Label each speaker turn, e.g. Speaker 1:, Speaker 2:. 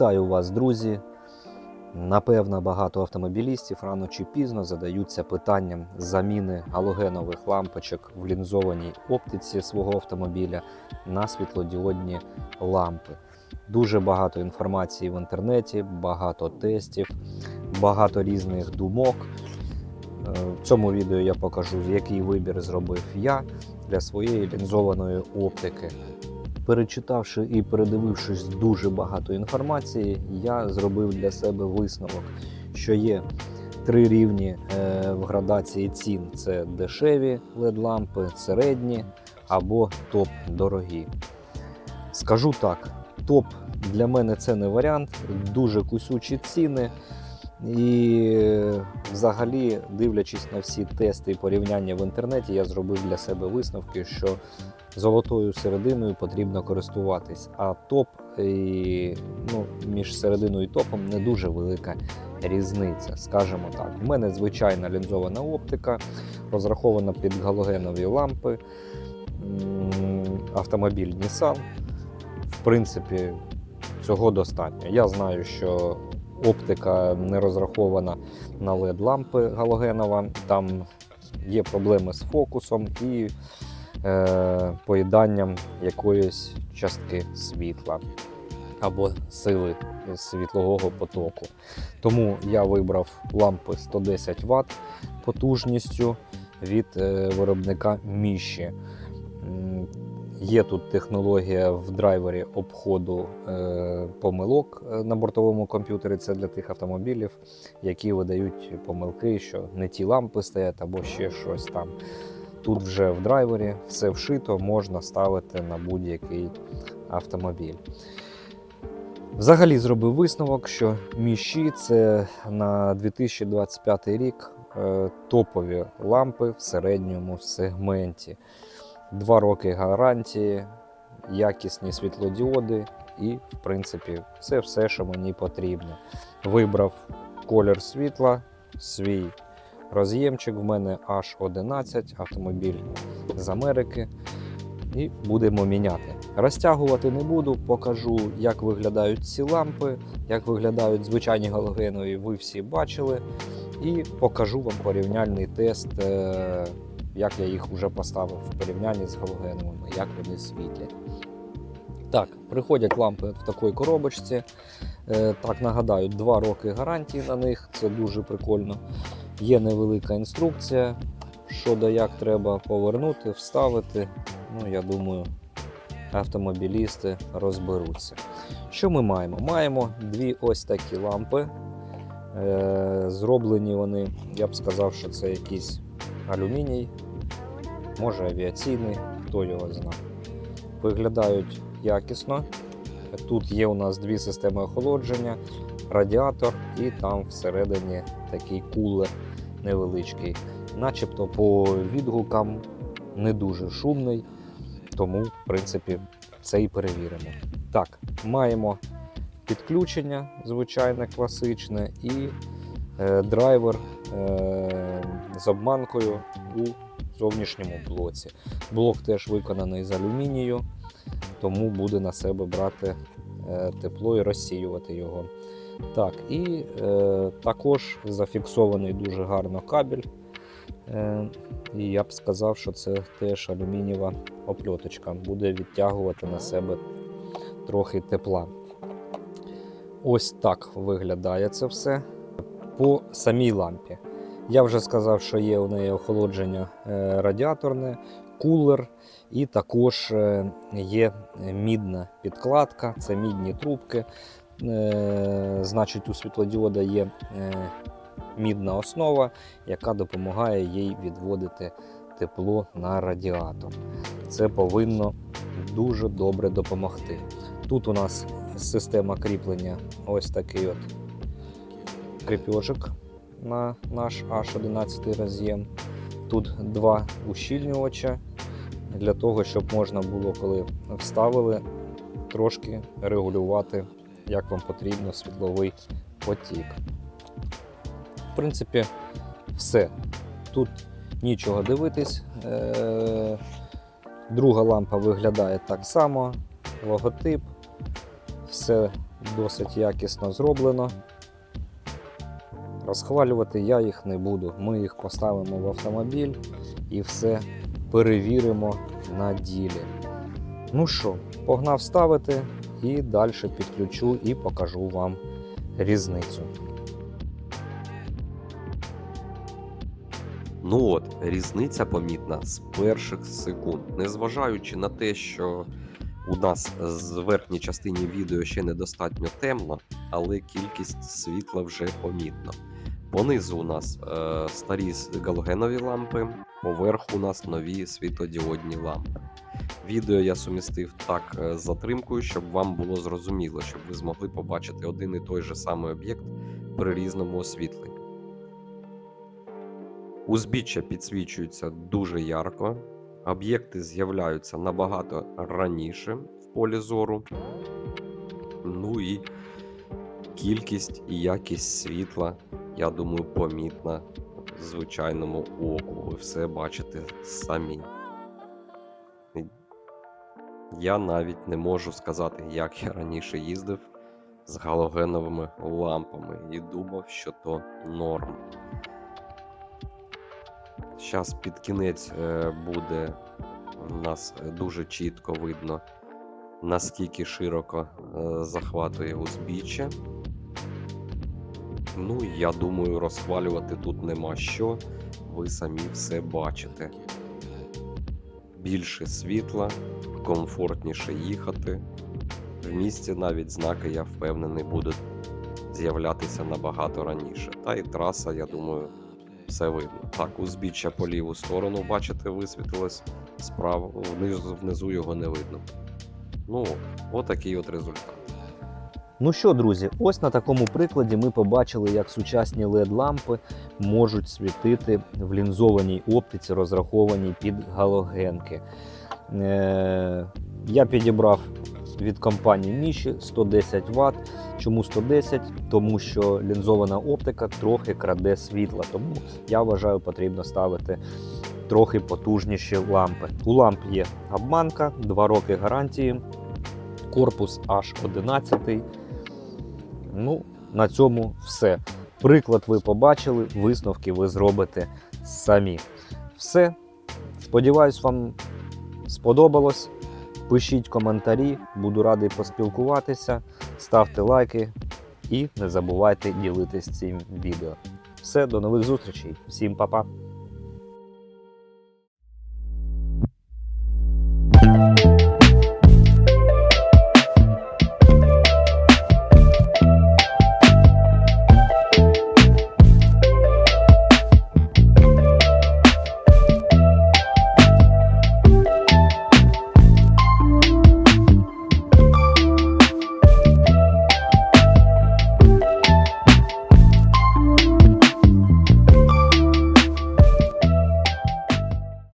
Speaker 1: Вітаю вас, друзі! Напевно, багато автомобілістів рано чи пізно задаються питанням заміни галогенових лампочок в лінзованій оптиці свого автомобіля на світлодіодні лампи. Дуже багато інформації в інтернеті, багато тестів, багато різних думок. Е, В цьому відео я покажу, який вибір зробив я для своєї лінзованої оптики. Перечитавши і передивившись дуже багато інформації, я зробив для себе висновок, що є три рівні е, в градації цін: це дешеві LED-лампи, середні або топ дорогі. Скажу так, топ для мене це не варіант, дуже кусючі ціни. І взагалі, дивлячись на всі тести і порівняння в інтернеті, я зробив для себе висновки, що золотою серединою потрібно користуватись. А топ і, ну, між серединою і топом не дуже велика різниця, скажімо так. У мене звичайна лінзована оптика, розрахована під галогенові лампи, автомобіль Nissan. В принципі, цього достатньо. Я знаю, що оптика не розрахована на LED-лампи галогенова, там є проблеми з фокусом і е, поїданням якоїсь частки світла або сили світлового потоку. Тому я вибрав лампи 110 Вт потужністю від е, виробника Міші. Є тут технологія в драйвері обходу е, помилок е, на бортовому комп'ютері. Це для тих автомобілів, які видають помилки, що не ті лампи стоять або ще щось там. Тут вже в драйвері все вшито, можна ставити на будь-який автомобіль. Взагалі зробив висновок, що міші це на 2025 рік е, топові лампи в середньому сегменті. Два роки гарантії, якісні світлодіоди і, в принципі, це все, що мені потрібно. Вибрав колір світла, свій роз'ємчик. В мене H11, автомобіль з Америки. І будемо міняти. Розтягувати не буду, покажу, як виглядають ці лампи, як виглядають звичайні галогенові, ви всі бачили. І покажу вам порівняльний тест, е, як я їх вже поставив в порівнянні з галогеновими, як вони світять. Так, приходять лампи в такій коробочці. Е, Так, нагадаю, 2 роки гарантії на них, це дуже прикольно. Є невелика інструкція, що да як треба повернути, вставити. Ну, я думаю, автомобілісти розберуться. Що ми маємо? Маємо дві ось такі лампи. Е, Зроблені вони, я б сказав, що це якийсь алюміній, може авіаційний, хто його знає. Виглядають якісно. Тут є у нас дві системи охолодження, радіатор і там всередині такий кулер невеличкий. Начебто по відгукам не дуже шумний, тому, в принципі, це і перевіримо. Так, маємо підключення, звичайне класичне, і е, драйвер з обманкою у зовнішньому блоці. Блок теж виконаний з алюмінію, тому буде на себе брати е, тепло і розсіювати його. Так, і е, також зафіксований дуже гарно кабель. Е, і я б сказав, що це теж алюмінієва опльоточка, буде відтягувати на себе трохи тепла. Ось так виглядає це все. По самій лампі. Я вже сказав, що є у неї охолодження е, радіаторне, кулер, і також е, є мідна підкладка, це мідні трубки. Е, Значить, у світлодіода є мідна основа, яка допомагає їй відводити тепло на радіатор. Це повинно дуже добре допомогти. Тут у нас система кріплення ось такий от кріпьожик на наш H11 роз'єм. Тут два ущільнювача для того, щоб можна було, коли вставили, трошки регулювати, як вам потрібно, світловий потік. В принципі, все. Тут нічого дивитись. Е, Друга лампа виглядає так само, логотип, все досить якісно зроблено. Розхвалювати я їх не буду. Ми їх поставимо в автомобіль і все перевіримо на ділі. Ну що, погнав ставити і далі підключу і покажу вам різницю.
Speaker 2: Ну от, різниця помітна з перших секунд. Незважаючи на те, що у нас з верхній частині відео ще недостатньо темно, але кількість світла вже помітна. Понизу у нас е, старі галогенові лампи, поверху у нас нові світлодіодні лампи. Відео я сумістив так е, з затримкою, щоб вам було зрозуміло, щоб ви змогли побачити один і той же самий об'єкт при різному освітленні. Узбіччя підсвічуються дуже ярко, об'єкти з'являються набагато раніше в полі зору. Ну і кількість і якість світла, я думаю, помітна звичайному оку. Ви все бачите самі. Я навіть не можу сказати, як я раніше їздив з галогеновими лампами і думав, що то норм. Зараз під кінець е, буде у нас е, дуже чітко видно, наскільки широко е, захватує узбіччя. Ну, я думаю, розхвалювати тут нема що. Ви самі все бачите. Більше світла, комфортніше їхати. В місті навіть знаки, я впевнений, будуть з'являтися набагато раніше. Та і траса, я думаю, все видно. Так, узбіччя по ліву сторону, бачите, висвітилось справа, внизу, внизу його не видно. Ну, отакий от результат.
Speaker 1: Ну що, друзі, ось на такому прикладі ми побачили, як сучасні LED-лампи можуть світити в лінзованій оптиці, розрахованій під галогенки. Е, я підібрав від компанії Міші 110 Вт. Чому 110? Тому що лінзована оптика трохи краде світла. Тому я вважаю, потрібно ставити трохи потужніші лампи. У ламп є обманка, 2 роки гарантії, корпус H11. Ну, на цьому все. Приклад ви побачили, висновки ви зробите самі. Все. Сподіваюсь, вам сподобалось. Пишіть коментарі, буду радий поспілкуватися. Ставте лайки і не забувайте ділитись цим відео. Все, до нових зустрічей. Всім па-па.